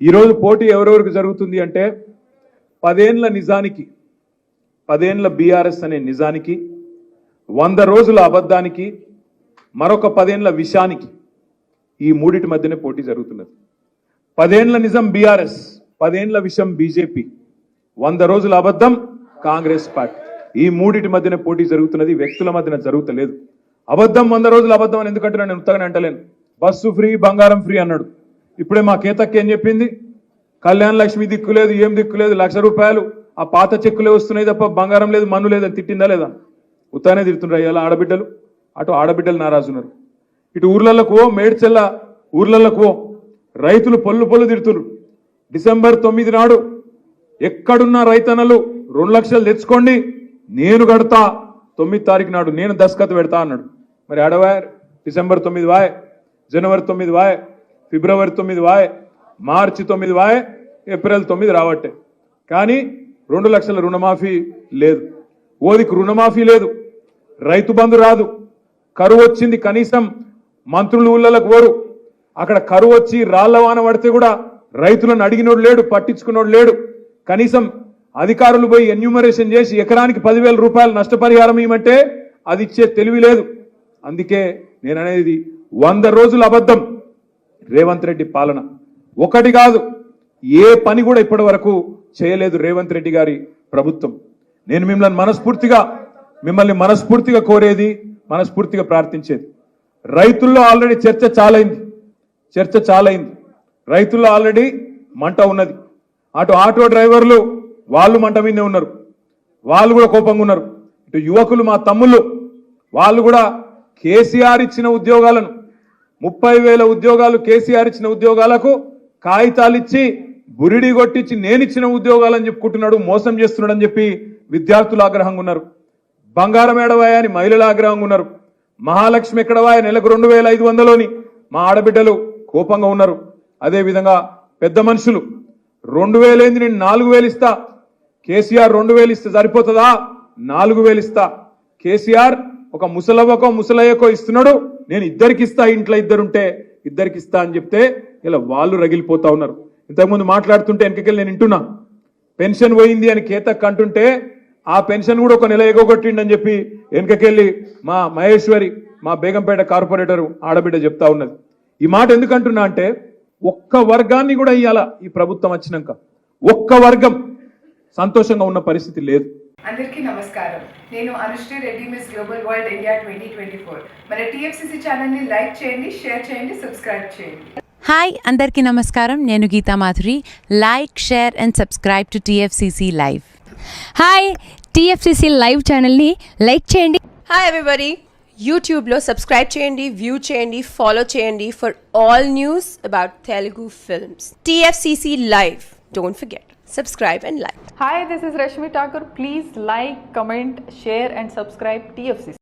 ఈరోజు పోటీ ఎవరెవరికి జరుగుతుంది అంటే పదేండ్ల నిజానికి పదేండ్ల బీఆర్ఎస్ అనే నిజానికి వంద రోజుల అబద్ధానికి మరొక పదేండ్ల విషానికి ఈ మూడిటి మధ్యనే పోటీ జరుగుతున్నది. పదేండ్ల నిజం బీఆర్ఎస్ పదేండ్ల విషం బీజేపీ వంద రోజుల అబద్ధం కాంగ్రెస్ పార్టీ. ఈ మూడిటి మధ్యనే పోటీ జరుగుతున్నది వ్యక్తుల మధ్యన జరుగుతలేదు. అబద్ధం వంద రోజుల అబద్ధం అని ఎందుకంటే నేను ఉత్తగానే అంటలేను. బస్సు ఫ్రీ బంగారం ఫ్రీ అన్నాడు. ఇప్పుడే మా కేతక్క ఏం చెప్పింది? కళ్యాణ లక్ష్మి దిక్కు లేదు ఏం దిక్కు లేదు లక్ష రూపాయలు ఆ పాత చెక్కులే వస్తున్నాయి తప్ప బంగారం లేదు మన్ను లేదని తిట్టిందా లేదా? ఉత్తానే తిడుతుండ్రు అయ్యాల ఆడబిడ్డలు. అటు ఆడబిడ్డలు నారాజున్నారు. ఇటు ఊర్లలకు ఓ మేడ్చెల్ల ఊర్లలకు ఓ రైతులు పళ్ళు పొల్లు తిడుతున్నారు. డిసెంబర్ తొమ్మిది నాడు ఎక్కడున్న రైతన్నలు రెండు లక్షలు తెచ్చుకోండి నేను కడతా. తొమ్మిది తారీఖు నాడు నేను దస్కత్ పెడతా అన్నాడు. మరి ఆడవాయ్ డిసెంబర్ తొమ్మిది వాయ్ జనవరి తొమ్మిది వాయ్ ఫిబ్రవరి తొమ్మిది వాయ్ మార్చి తొమ్మిది వాయ్ ఏప్రిల్ తొమ్మిది రావట్టే. కానీ రెండు లక్షల రుణమాఫీ లేదు. ఓదికి రుణమాఫీ లేదు. రైతు బంధు రాదు. కరువు వచ్చింది కనీసం మంత్రులు ఊళ్ళలకు ఓరు అక్కడ కరువు వచ్చి రాళ్ళ వాన పడితే కూడా రైతులను అడిగినోడు లేడు పట్టించుకున్నోడు లేడు. కనీసం అధికారులు పోయి ఎన్యూమరేషన్ చేసి ఎకరానికి పదివేల రూపాయలు నష్టపరిహారం ఇవ్వమంటే అది ఇచ్చే తెలివి లేదు. అందుకే నేను అనేది వంద రోజుల అబద్ధం. రేవంత్ రెడ్డి పాలన. ఒకటి కాదు ఏ పని కూడా ఇప్పటి వరకు చేయలేదు రేవంత్ రెడ్డి గారి ప్రభుత్వం. నేను మిమ్మల్ని మనస్ఫూర్తిగా మిమ్మల్ని మనస్ఫూర్తిగా కోరేది మనస్ఫూర్తిగా ప్రార్థించేది. రైతుల్లో ఆల్రెడీ చర్చ చాలైంది. చర్చ చాలైంది. రైతుల్లో ఆల్రెడీ మంట ఉన్నది. అటు ఆటో డ్రైవర్లు వాళ్ళు మంట మీదే ఉన్నారు. వాళ్ళు కూడా కోపంగా ఉన్నారు. ఇటు యువకులు మా తమ్ముళ్ళు వాళ్ళు కూడా కేసీఆర్ ఇచ్చిన ఉద్యోగాలను ముప్పై వేల ఉద్యోగాలు కేసీఆర్ ఇచ్చిన ఉద్యోగాలకు కాగితాలు ఇచ్చి బురిడి కొట్టించి నేను ఇచ్చిన ఉద్యోగాలని చెప్పుకుంటున్నాడు మోసం చేస్తున్నాడని చెప్పి విద్యార్థులు ఆగ్రహంగా ఉన్నారు. బంగారం ఏడవాయ అని మహిళలు ఆగ్రహంగా ఉన్నారు. మహాలక్ష్మి ఎక్కడవాయ నెలకు రెండు వేల ఐదు వందలోని మా ఆడబిడ్డలు కోపంగా ఉన్నారు. అదేవిధంగా పెద్ద మనుషులు రెండు వేలేంది నేను నాలుగు వేలు ఇస్తా. కేసీఆర్ రెండు వేలు ఇస్తే సరిపోతుందా? నాలుగు వేలు ఇస్తా. కేసీఆర్ ఒక ముసలవ్వకో ముసలయ్యకో ఇస్తున్నాడు. నేను ఇద్దరికి ఇస్తా ఇంట్లో ఇద్దరుంటే ఇద్దరికి ఇస్తా అని చెప్తే ఇలా వాళ్ళు రగిలిపోతా ఉన్నారు. ఇంతకుముందు మాట్లాడుతుంటే వెనకకెళ్ళి నేను వింటున్నా. పెన్షన్ పోయింది అని కేతక్ అంటుంటే ఆ పెన్షన్ కూడా ఒక నెల ఎగొగొట్టిండని చెప్పి వెనకకెళ్ళి మా మహేశ్వరి మా బేగంపేట కార్పొరేటర్ ఆడబిడ్డ చెప్తా ఉన్నది. ఈ మాట ఎందుకంటున్నా అంటే ఒక్క వర్గాన్ని కూడా ఇయ్యాల ఈ ప్రభుత్వం వచ్చినాక. ఒక్క వర్గం సంతోషంగా ఉన్న పరిస్థితి లేదు. అందరికీ నమస్కారం. నేను Anushree Reddy miss global world India twenty twenty four మన టీఎఫ్సిసి ఛానల్ని లైక్ చేయండి షేర్ చేయండి సబ్స్క్రైబ్ చేయండి. హాయ్ అందరికీ నమస్కారం. నేను Geetha Madhuri. Like share and subscribe to TFCC live. Hi TFCC live ఛానల్ని లైక్ చేయండి. హాయ్ ఎవ్రీబడి యూట్యూబ్లో సబ్స్క్రైబ్ చేయండి వ్యూ చేయండి ఫాలో చేయండి for all news about Telugu films TFCC live. Don't forget subscribe and like. Hi, this is Rashmi Thakur. Please like, comment, share and subscribe TFC